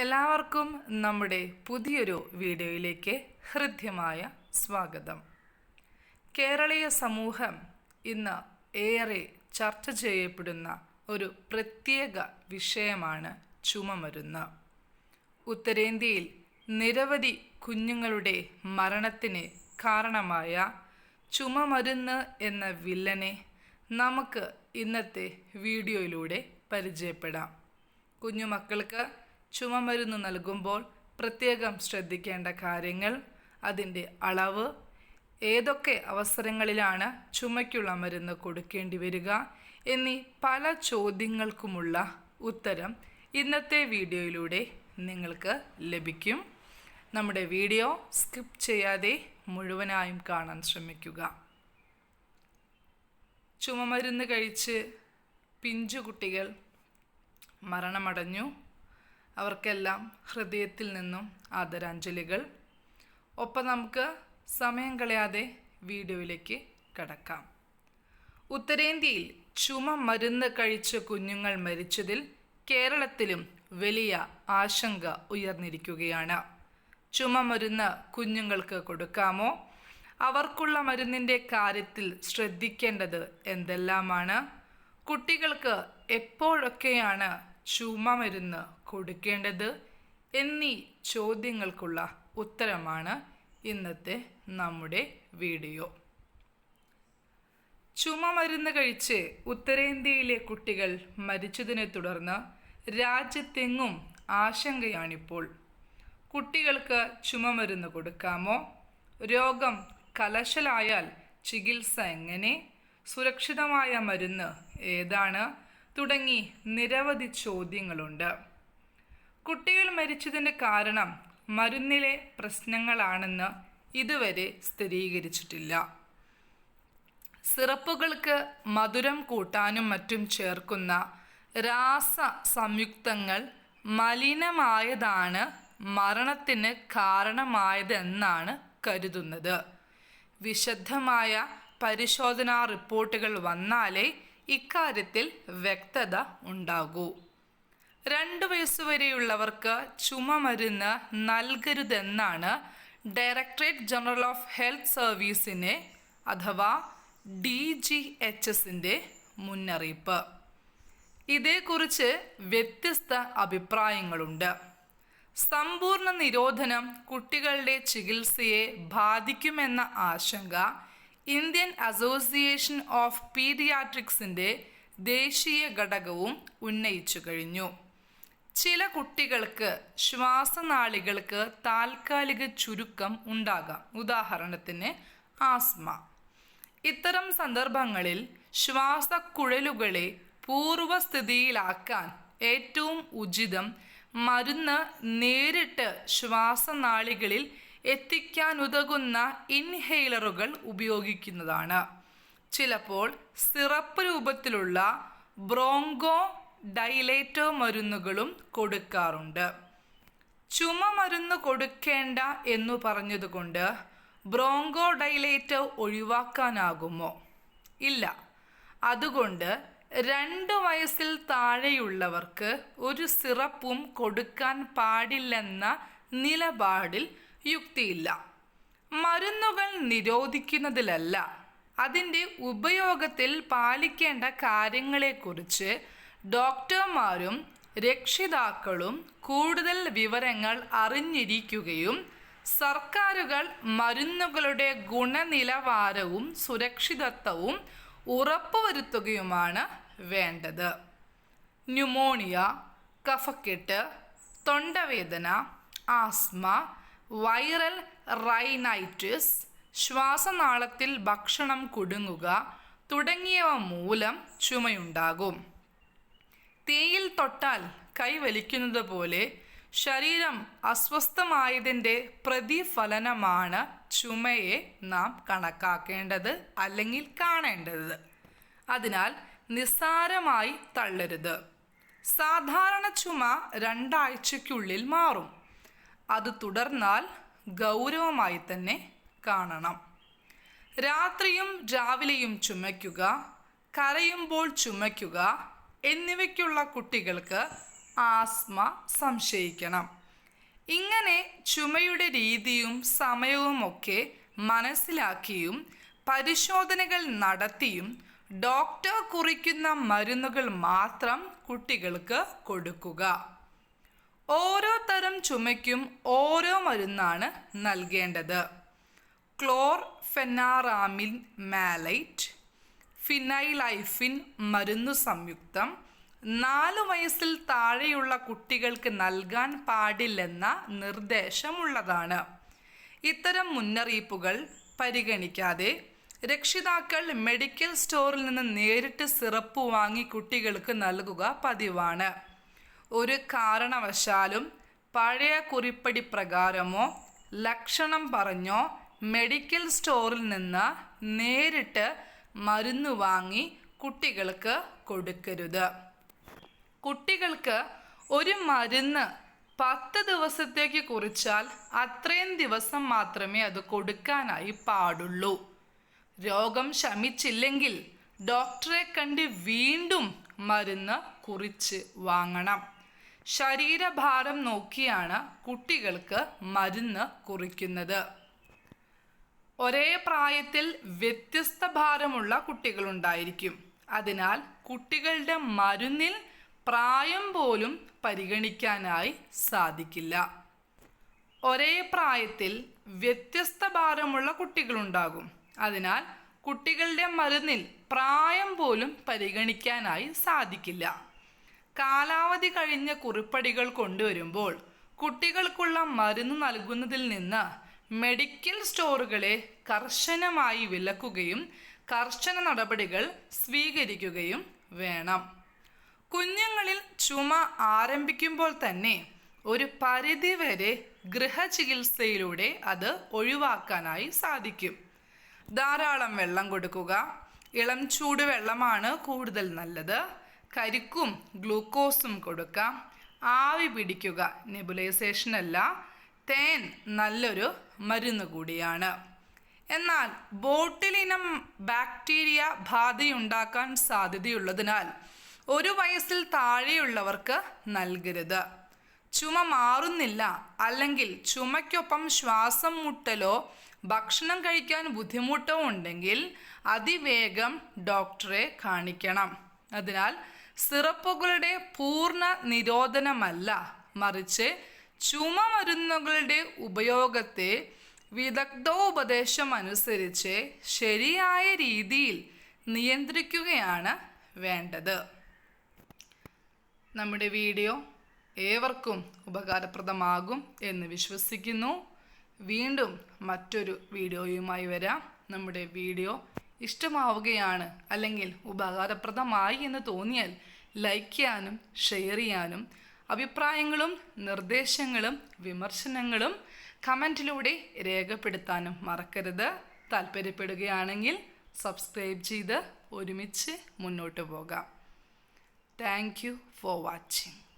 എല്ലാവർക്കും നമ്മുടെ പുതിയൊരു വീഡിയോയിലേക്ക് ഹൃദ്യമായ സ്വാഗതം. കേരളീയ സമൂഹം ഇന്ന് ഏറെ ചർച്ച ചെയ്യപ്പെടുന്ന ഒരു പ്രത്യേക വിഷയമാണ് ചുമമരുന്ന്. ഉത്തരേന്ത്യയിൽ നിരവധി കുഞ്ഞുങ്ങളുടെ മരണത്തിന് കാരണമായ ചുമമരുന്ന് എന്ന വില്ലനെ നമുക്ക് ഇന്നത്തെ വീഡിയോയിലൂടെ പരിചയപ്പെടാം. കുഞ്ഞുമക്കൾക്ക് ചുമമരുന്ന് നൽകുമ്പോൾ പ്രത്യേകം ശ്രദ്ധിക്കേണ്ട കാര്യങ്ങൾ അതിന്റെ അളവ് ഏതൊക്കെ അവസരങ്ങളിലാണ് ചുമയ്ക്കുള്ള മരുന്ന് കൊടുക്കേണ്ടി വരിക എന്നീ പല ചോദ്യങ്ങൾക്കുമുള്ള ഉത്തരം ഇന്നത്തെ വീഡിയോയിലൂടെ നിങ്ങൾക്ക് ലഭിക്കും. നമ്മുടെ വീഡിയോ സ്കിപ്പ് ചെയ്യാതെ മുഴുവനായും കാണാൻ ശ്രമിക്കുക. ചുമമരുന്ന് കഴിച്ച് പിഞ്ചു കുട്ടികൾ മരണമടഞ്ഞു. അവർക്കെല്ലാം ഹൃദയത്തിൽ നിന്നും ആദരാഞ്ജലികൾ. ഒപ്പം നമുക്ക് സമയം കളയാതെ വീഡിയോയിലേക്ക് കടക്കാം. ഉത്തരേന്ത്യയിൽ ചുമ മരുന്ന് കഴിച്ച കുഞ്ഞുങ്ങൾ മരിച്ചതിൽ കേരളത്തിലും വലിയ ആശങ്ക ഉയർന്നിരിക്കുകയാണ്. ചുമ മരുന്ന് കുഞ്ഞുങ്ങൾക്ക് കൊടുക്കാമോ? അവർക്കുള്ള മരുന്നിന്റെ കാര്യത്തിൽ ശ്രദ്ധിക്കേണ്ടത് എന്തെല്ലാമാണ്? കുട്ടികൾക്ക് എപ്പോഴൊക്കെയാണ് ചുമ മരുന്ന് കൊടുക്കേണ്ടത് എന്നീ ചോദ്യങ്ങൾക്കുള്ള ഉത്തരമാണ് ഇന്നത്തെ നമ്മുടെ വീഡിയോ. ചുമ മരുന്ന് കഴിച്ച് ഉത്തരേന്ത്യയിലെ കുട്ടികൾ മരിച്ചതിനെ തുടർന്ന് രാജ്യത്തെങ്ങും ആശങ്കയാണിപ്പോൾ. കുട്ടികൾക്ക് ചുമമരുന്ന് കൊടുക്കാമോ? രോഗം കലശലായാൽ ചികിത്സ എങ്ങനെ? സുരക്ഷിതമായ മരുന്ന് ഏതാണ്? തുടങ്ങി നിരവധി ചോദ്യങ്ങളുണ്ട്. കുട്ടികൾ മരിച്ചതിന്റെ കാരണം മരുന്നിലെ പ്രശ്നങ്ങളാണെന്ന് ഇതുവരെ സ്ഥിരീകരിച്ചിട്ടില്ല. സിറപ്പുകൾക്ക് മധുരം കൂട്ടാനും മറ്റും ചേർക്കുന്ന രാസ സംയുക്തങ്ങൾ മലിനമായതാണ് മരണത്തിന് കാരണമായതെന്നാണ് കരുതുന്നത്. വിശദമായ പരിശോധനാ റിപ്പോർട്ടുകൾ വന്നാലേ ഇക്കാര്യത്തിൽ വ്യക്തത ഉണ്ടാകൂ. രണ്ട് വയസ്സുവരെയുള്ളവർക്ക് ചുമമരുന്ന് നൽകരുതെന്നാണ് ഡയറക്ടറേറ്റ് ജനറൽ ഓഫ് ഹെൽത്ത് സർവീസിനെ അഥവാ ഡി ജി എച്ച് എസിന്റെ മുന്നറിയിപ്പ്. ഇതേക്കുറിച്ച് വ്യത്യസ്ത അഭിപ്രായങ്ങളുണ്ട്. സമ്പൂർണ നിരോധനം കുട്ടികളുടെ ചികിത്സയെ ബാധിക്കുമെന്ന ആശങ്ക ഇന്ത്യൻ അസോസിയേഷൻ ഓഫ് പീഡിയാട്രിക്സിന്റെ ദേശീയ ഘടകവും ഉന്നയിച്ചു കഴിഞ്ഞു. ചില കുട്ടികൾക്ക് ശ്വാസനാളികൾക്ക് താൽക്കാലിക ചുരുക്കം ഉണ്ടാകാം. ഉദാഹരണത്തിന് ആസ്മ. ഇത്തരം സന്ദർഭങ്ങളിൽ ശ്വാസക്കുഴലുകളെ പൂർവസ്ഥിതിയിലാക്കാൻ ഏറ്റവും ഉചിതം മരുന്ന് നേരിട്ട് ശ്വാസനാളികളിൽ എത്തിക്കാനുതകുന്ന ഇൻഹെയിലറുകൾ ഉപയോഗിക്കുന്നതാണ്. ചിലപ്പോൾ സിറപ്പ് രൂപത്തിലുള്ള ബ്രോങ്കോ ഡൈലേറ്റോ മരുന്നുകളും കൊടുക്കാറുണ്ട്. ചുമ മരുന്ന് കൊടുക്കേണ്ട എന്നു പറഞ്ഞതുകൊണ്ട് ബ്രോങ്കോ ഡൈലേറ്റോ ഒഴിവാക്കാനാകുമോ? ഇല്ല. അതുകൊണ്ട് രണ്ട് വയസ്സിൽ താഴെയുള്ളവർക്ക് ഒരു സിറപ്പും കൊടുക്കാൻ പാടില്ലെന്ന നിലപാടിൽ യുക്തിയില്ല. മരുന്നുകൾ നിരോധിക്കുന്നതിലല്ല. അതിന്റെ ഉപയോഗത്തിൽ പാലിക്കേണ്ട കാര്യങ്ങളെക്കുറിച്ച് ഡോക്ടർമാരും രക്ഷിതാക്കളും കൂടുതൽ വിവരങ്ങൾ അറിഞ്ഞിരിക്കുകയും സർക്കാരുകൾ മരുന്നുകളുടെ ഗുണനിലവാരവും സുരക്ഷിതത്വവും ഉറപ്പുവരുത്തുകയുമാണ് വേണ്ടത്. ന്യൂമോണിയ കഫക്കെട്ട് തൊണ്ടവേദന ആസ്മ വൈറൽ റൈനൈറ്റിസ് ശ്വാസനാളത്തിൽ ഭക്ഷണം കുടുങ്ങുക തുടങ്ങിയവ മൂലം ചുമയുണ്ടാകും. തീയിൽ തൊട്ടാൽ കൈവലിക്കുന്നത് പോലെ ശരീരം അസ്വസ്ഥമായതിന്റെ പ്രതിഫലനമാണ് ചുമയെ നാം കണക്കാക്കേണ്ടത് അല്ലെങ്കിൽ കാണേണ്ടത്. അതിനാൽ നിസ്സാരമായി തള്ളരുത്. സാധാരണ ചുമ രണ്ടാഴ്ചയ്ക്കുള്ളിൽ മാറും. അത് തുടർന്നാൽ ഗൗരവമായി തന്നെ കാണണം. രാത്രിയും രാവിലെയും ചുമയ്ക്കുക കരയുമ്പോൾ ചുമയ്ക്കുക എന്നിവയ്ക്കുള്ള കുട്ടികൾക്ക് ആസ്മ സംശയിക്കണം. ഇങ്ങനെ ചുമയുടെ രീതിയും സമയവും ഒക്കെ മനസ്സിലാക്കിയും പരിശോധനകൾ നടത്തിയും ഡോക്ടർ കുറിക്കുന്ന മരുന്നുകൾ മാത്രം കുട്ടികൾക്ക് കൊടുക്കുക. ഓരോ തരം ചുമയ്ക്കും ഓരോ മരുന്നാണ് നൽകേണ്ടത്. ക്ലോർ ഫെനാറാമിൻ മാലൈറ്റ് ഫിനൈലൈഫിൻ മരുന്നു സംയുക്തം. നാല് വയസ്സിൽ താഴെയുള്ള കുട്ടികൾക്ക് നൽകാൻ പാടില്ലെന്ന നിർദ്ദേശമുള്ളതാണ്. ഇത്തരം മുന്നറിയിപ്പുകൾ പരിഗണിക്കാതെ രക്ഷിതാക്കൾ മെഡിക്കൽ സ്റ്റോറിൽ നിന്ന് നേരിട്ട് സിറപ്പ് വാങ്ങി കുട്ടികൾക്ക് നൽകുക പതിവാണ്. ഒരു കാരണവശാലും പഴയ കുറിപ്പടി പ്രകാരമോ ലക്ഷണം പറഞ്ഞോ മെഡിക്കൽ സ്റ്റോറിൽ നിന്ന് നേരിട്ട് മരുന്ന് വാങ്ങി കുട്ടികൾക്ക് കൊടുക്കരുത്. കുട്ടികൾക്ക് ഒരു മരുന്ന് പത്ത് ദിവസത്തേക്ക് കുറിച്ചാൽ അത്രയും ദിവസം മാത്രമേ അത് കൊടുക്കാനായി പാടുള്ളൂ. രോഗം ശമിച്ചില്ലെങ്കിൽ ഡോക്ടറെ കണ്ട് വീണ്ടും മരുന്ന് കുറിച്ച് വാങ്ങണം. ശരീരഭാരം നോക്കിയാണ് കുട്ടികൾക്ക് മരുന്ന് കുറിക്കുന്നത്. ഒരേ പ്രായത്തിൽ വ്യത്യസ്ത ഭാരമുള്ള കുട്ടികളുണ്ടായിരിക്കും. അതിനാൽ കുട്ടികളുടെ മരുന്നിൽ പ്രായം പോലും പരിഗണിക്കാനായി സാധിക്കില്ല. ഒരേ പ്രായത്തിൽ വ്യത്യസ്ത ഭാരമുള്ള കുട്ടികളുണ്ടാകും. അതിനാൽ കുട്ടികളുടെ മരുന്നിൽ പ്രായം പോലും പരിഗണിക്കാനായി സാധിക്കില്ല. കാലാവധി കഴിഞ്ഞ കുറിപ്പടികൾ കൊണ്ടുവരുമ്പോൾ കുട്ടികൾക്കുള്ള മരുന്ന് നൽകുന്നതിൽ നിന്ന് മെഡിക്കൽ സ്റ്റോറുകളെ കർശനമായി വിലക്കുകയും കർശന നടപടികൾ സ്വീകരിക്കുകയും വേണം. കുഞ്ഞുങ്ങളിൽ ചുമ ആരംഭിക്കുമ്പോൾ തന്നെ ഒരു പരിധിവരെ ഗൃഹചികിത്സയിലൂടെ അത് ഒഴിവാക്കാനായി സാധിക്കും. ധാരാളം വെള്ളം കൊടുക്കുക ഇളം ചൂട് വെള്ളമാണ് കൂടുതൽ നല്ലത്. കരിക്കും ഗ്ലൂക്കോസും കൊടുക്കാം. ആവി പിടിക്കുക നെബുലൈസേഷൻ അല്ല തേൻ നല്ലൊരു മരുന്ന് കൂടിയാണ്. എന്നാൽ ബോട്ടിലിനം ബാക്ടീരിയ ബാധയുണ്ടാക്കാൻ സാധ്യതയുള്ളതിനാൽ ഒരു വയസ്സിൽ താഴെയുള്ളവർക്ക് നൽകരുത്. ചുമ മാറുന്നില്ല അല്ലെങ്കിൽ ചുമയ്ക്കൊപ്പം ശ്വാസം മുട്ടലോ ഭക്ഷണം കഴിക്കാൻ ബുദ്ധിമുട്ടോ ഉണ്ടെങ്കിൽ അതിവേഗം ഡോക്ടറെ കാണിക്കണം. അതിനാൽ സിറപ്പുകളുടെ പൂർണ നിരോധനമല്ല മറിച്ച് ചുമ മരുന്നുകളുടെ ഉപയോഗത്തെ വിദഗ്ധോപദേശം അനുസരിച്ച് ശരിയായ രീതിയിൽ നിയന്ത്രിക്കുകയാണ് വേണ്ടത്. നമ്മുടെ വീഡിയോ ഏവർക്കും ഉപകാരപ്രദമാകും എന്ന് വിശ്വസിക്കുന്നു. വീണ്ടും മറ്റൊരു വീഡിയോയുമായി വരാം. നമ്മുടെ വീഡിയോ ഇഷ്ടമാവുകയാണ് അല്ലെങ്കിൽ ഉപകാരപ്രദമായി എന്ന് തോന്നിയാൽ ലൈക്ക് ചെയ്യാനും ഷെയർ ചെയ്യാനും അഭിപ്രായങ്ങളും നിർദ്ദേശങ്ങളും വിമർശനങ്ങളും കമന്റിലൂടെ രേഖപ്പെടുത്താനും മറക്കരുത്. താല്പര്യപ്പെടുകയാണെങ്കിൽ സബ്സ്ക്രൈബ് ചെയ്ത് ഒരുമിച്ച് മുന്നോട്ട് പോകാം. Thank you for watching.